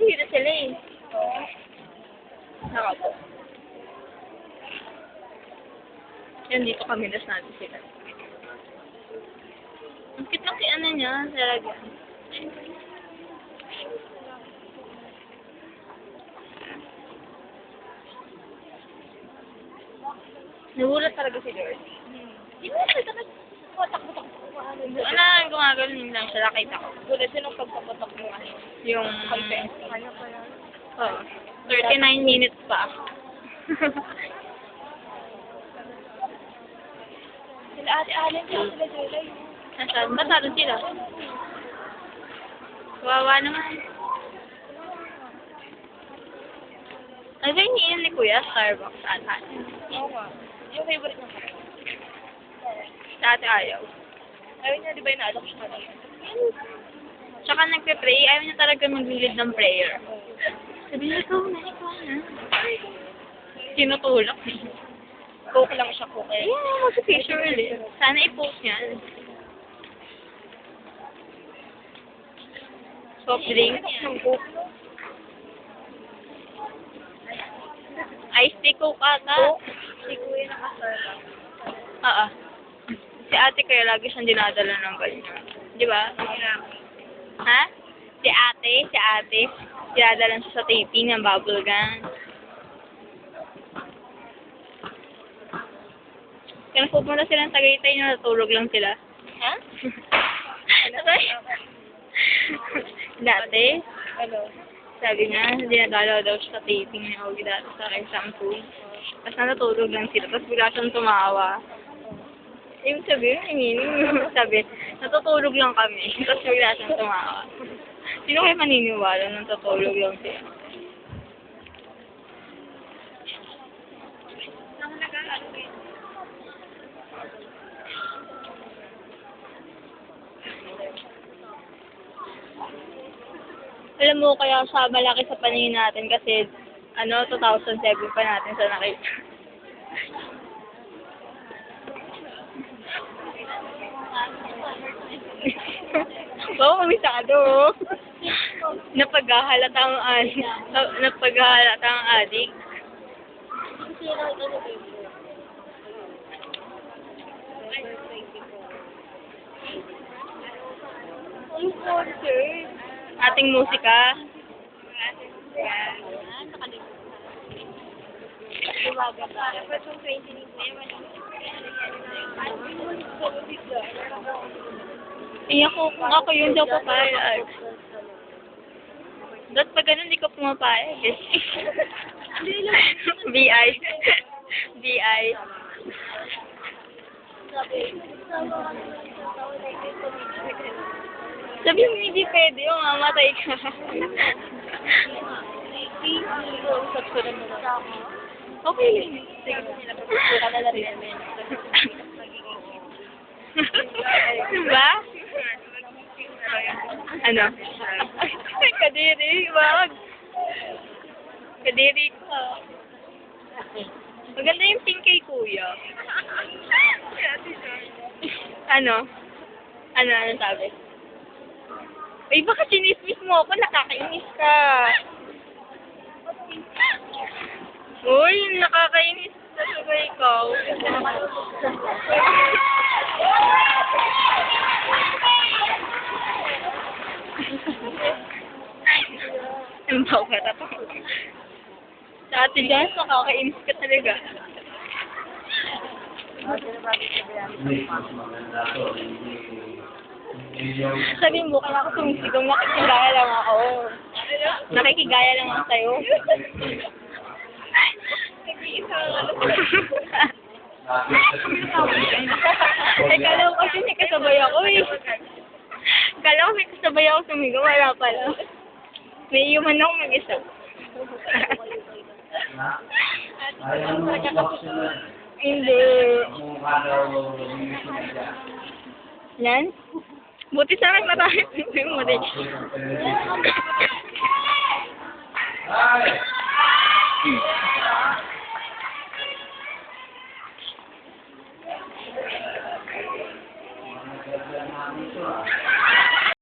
Nakahira sila eh. Nakapo. Yan, dito kami nas natin sila. Ang cute lang kay ano niya, talaga. Nagulat talaga si George. Di ba patak-patak Ano na, gumagano'n lang siya, nakita ko. Gulat siya nung pagpapatak mo ano. Yung, Confess. Ano pa oh, 39 minutes pa. Sila ate Allen, sila sila Jola yun. Nasaan? Naroon sila? Wawa naman. Ano ba iniinom ni Kuya? Starbucks ata. Oo nga. Yung favorite niya. Dati ayaw. Ayaw niya, di ba inaalok siya na Tsaka nagpe-pray. Ayaw niya talaga mag-lead ng prayer. Sabi niya, ikaw na, ikaw na. Tinutulak. Coke lang siya, Coke. Eh. Ayun, mag-picture ulit. Sana i-post niya. Soft drink. Ice tea coke ata. Coke. Si Kuya nakasarap. Oo. Si ate kaya lagi siyang dinadala ng ganyan. Di ba? Ha? Si ate, si ate, dinadala siya sa taping ng bubble gum. Kaya pupunta sila ng Tagaytay na natulog lang sila. Ha? Dati, sabi niya, dinadala daw siya sa taping ni Ogie dati sa exam 2. Tapos natutulog lang sila. Tapos bigla siyang tumawa. Yung sabi, yung meaning, sabi, natutulog lang kami. Tapos bigla siyang tumawa. Sino kayo maniniwala nang natutulog lang siya? Alam mo, kaya siya malaki sa paningin natin kasi, ano, 2007 pa natin sa nakita. Oo, komisado. Napaghahalata ang adik. Napaghahalata ang adik. Ating musika. Umaga Iyak ko kung ako yun daw papayag. Ba't pa ganun, di ka pumapayag. BI. BI. Sabi mo, hindi pwede yung mamatay ka. Ko okay. Sige, pinapapagpura na na rin Ano? Kadiri, wag. Kadiri ka. Maganda yung pink kay kuya. ano? Ano, ano sabi? Ay, baka chinismis mo ako, nakakainis ka. Uy, nakakainis talaga ikaw. Ang bawa ka na to. Dati dyan, nakakainis ka talaga. Sabi mo, kaya ako sumisigaw, nakikigaya lang ako. Nakikigaya lang ako sa'yo. Eh, kala ko kasi may kasabay ako eh. Kala ko may kasabay ako sumigaw, wala pala. May iuman ako mag-isa. Hindi. Yan? Buti sa akin marami pipi mo din. Ay!